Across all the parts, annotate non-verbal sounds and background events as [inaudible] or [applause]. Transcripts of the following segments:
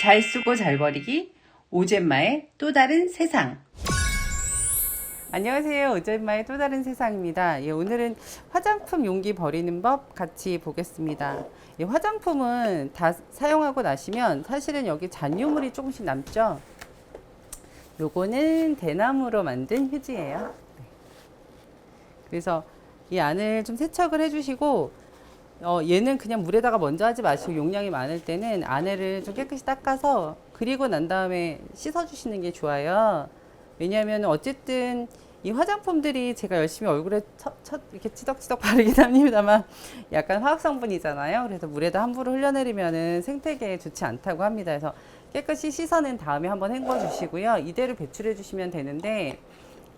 잘 쓰고 잘 버리기 오젠마의 또 다른 세상. 안녕하세요. 오젠마의 또 다른 세상입니다. 예, 오늘은 화장품 용기 버리는 법 같이 보겠습니다. 예, 화장품은 다 사용하고 나시면 사실은 여기 잔유물이 조금씩 남죠? 요거는 대나무로 만든 휴지예요. 네. 그래서 이 안을 좀 세척을 해주시고 어, 얘는 그냥 물에다가 먼저 하지 마시고 용량이 많을 때는 안에를 좀 깨끗이 닦아서 그리고 난 다음에 씻어주시는 게 좋아요. 왜냐하면 어쨌든 이 화장품들이 제가 열심히 얼굴에 첫, 첫 이렇게 치덕치덕 바르긴 [laughs] 합니다만 약간 화학 성분이잖아요. 그래서 물에다 함부로 흘려내리면은 생태계에 좋지 않다고 합니다. 그래서 깨끗이 씻어낸 다음에 한번 헹궈 주시고요. 이대로 배출해 주시면 되는데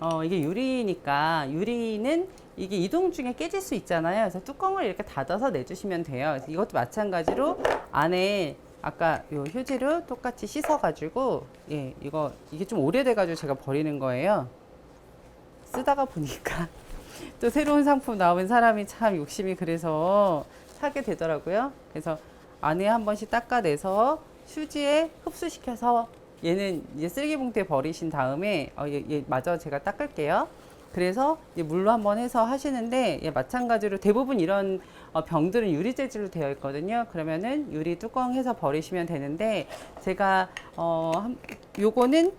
어, 이게 유리니까 유리는 이게 이동 중에 깨질 수 있잖아요. 그래서 뚜껑을 이렇게 닫아서 내주시면 돼요. 이것도 마찬가지로 안에 아까 요 휴지로 똑같이 씻어가지고 예 이거 이게 좀 오래돼가지고 제가 버리는 거예요. 쓰다가 보니까 [laughs] 또 새로운 상품 나온 사람이 참 욕심이 그래서 사게 되더라고요. 그래서 안에 한 번씩 닦아내서 휴지에 흡수시켜서 얘는 이제 쓰레기 봉투에 버리신 다음에 어, 얘, 얘 마저 제가 닦을게요. 그래서 물로 한번 해서 하시는데 예, 마찬가지로 대부분 이런 어, 병들은 유리 재질로 되어 있거든요. 그러면은 유리 뚜껑 해서 버리시면 되는데 제가 어, 한- 요거는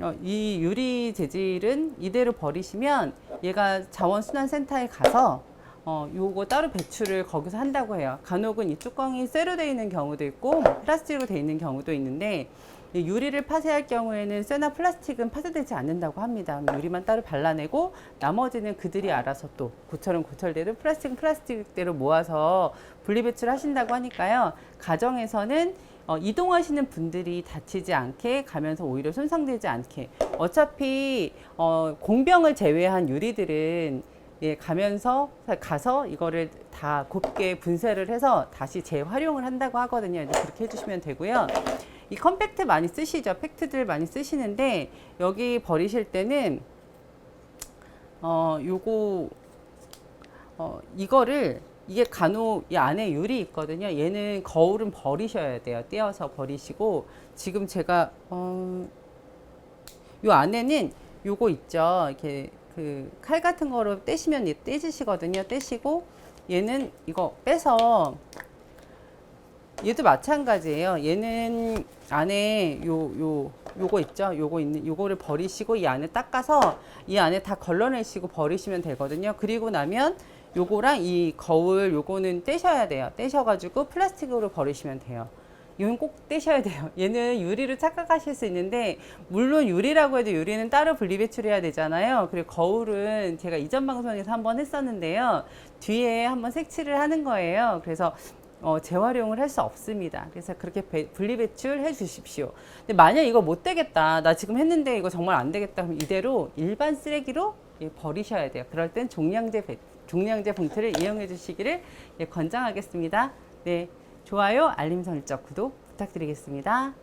어, 이 유리 재질은 이대로 버리시면 얘가 자원순환센터에 가서 어, 요거 따로 배출을 거기서 한다고 해요. 간혹은 이 뚜껑이 쇠로 되어 있는 경우도 있고 뭐 플라스틱으로 되어 있는 경우도 있는데 이 유리를 파쇄할 경우에는 쇠나 플라스틱은 파쇄되지 않는다고 합니다. 유리만 따로 발라내고 나머지는 그들이 알아서 또 고철은 고철대로 플라스틱은 플라스틱대로 모아서 분리배출 하신다고 하니까요. 가정에서는 어, 이동하시는 분들이 다치지 않게 가면서 오히려 손상되지 않게 어차피 어, 공병을 제외한 유리들은 예, 가면서 가서 이거를 다 곱게 분쇄를 해서 다시 재활용을 한다고 하거든요. 그렇게 해주시면 되고요. 이 컴팩트 많이 쓰시죠? 팩트들 많이 쓰시는데 여기 버리실 때는 어 요거 어 이거를 이게 간혹 이 안에 유리 있거든요. 얘는 거울은 버리셔야 돼요. 떼어서 버리시고 지금 제가 어 요 안에는 요거 있죠. 이렇게 그 칼 같은 거로 떼시면 얘 떼지시거든요. 떼시고 얘는 이거 빼서 얘도 마찬가지예요. 얘는 안에 요, 요, 요거 있죠? 요거 있는, 요거를 버리시고 이 안에 닦아서 이 안에 다 걸러내시고 버리시면 되거든요. 그리고 나면 요거랑 이 거울 요거는 떼셔야 돼요. 떼셔가지고 플라스틱으로 버리시면 돼요. 이건 꼭 떼셔야 돼요. [laughs] 얘는 유리로 착각하실 수 있는데 물론 유리라고 해도 유리는 따로 분리 배출해야 되잖아요. 그리고 거울은 제가 이전 방송에서 한번 했었는데요. 뒤에 한번 색칠을 하는 거예요. 그래서 어, 재활용을 할 수 없습니다. 그래서 그렇게 배- 분리배출해 주십시오. 근데 만약 이거 못 되겠다. 나 지금 했는데 이거 정말 안 되겠다. 그럼 이대로 일반 쓰레기로 예, 버리셔야 돼요. 그럴 땐 종량제 배- 종량제 봉투를 이용해 주시기를 예, 권장하겠습니다. 네. 좋아요, 알림 설정, 구독 부탁드리겠습니다.